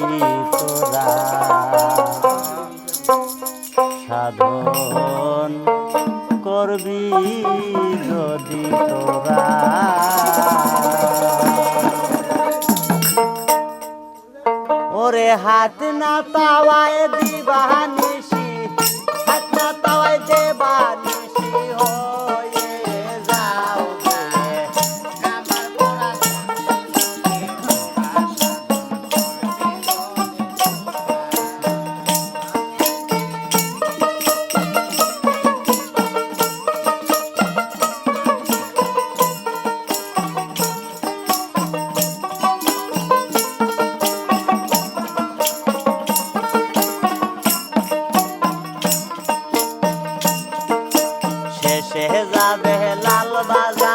পাবি তোরা সাধন করবি যদি তোরা। ওরে হাত না তাওয়ায় দিবানিসি হাত না তাওয়ায় দেবানি। Baba.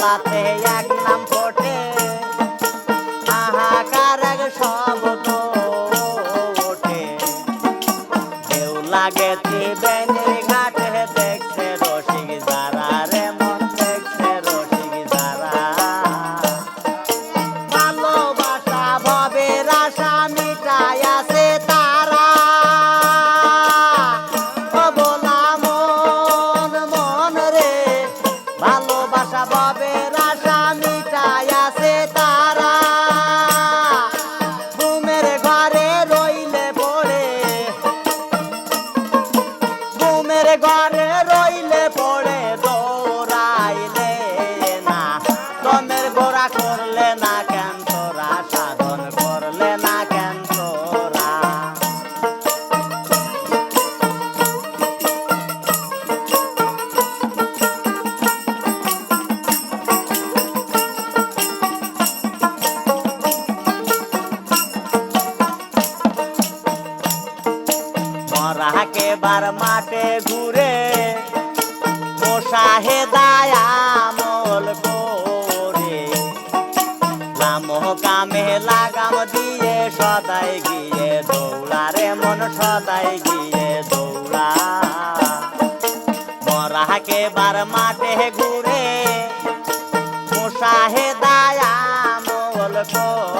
papaya ঘরে এবার মাঠে ঘুরে মশা হে দায়া মল করে। লাম কামে লাগাম দিয়ে সদাই গিয়ে দৌড়া রে মন সদাই গিয়ে দৌড়া। মরাকে বার মাঠে ঘুরে মশা হে দায়া মল করে।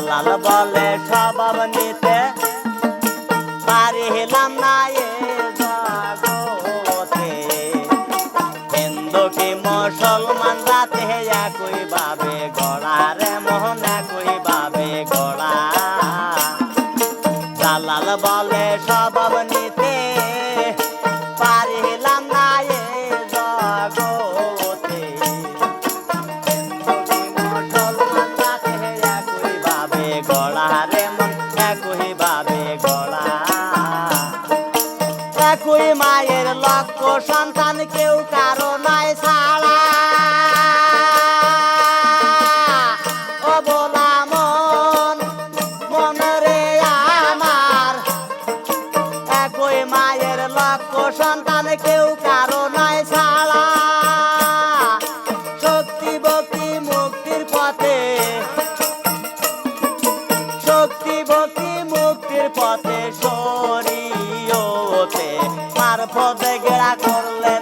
দালাল বলে স্বভাব নিতে পারিলাম না এ মারফতে গেরা করলে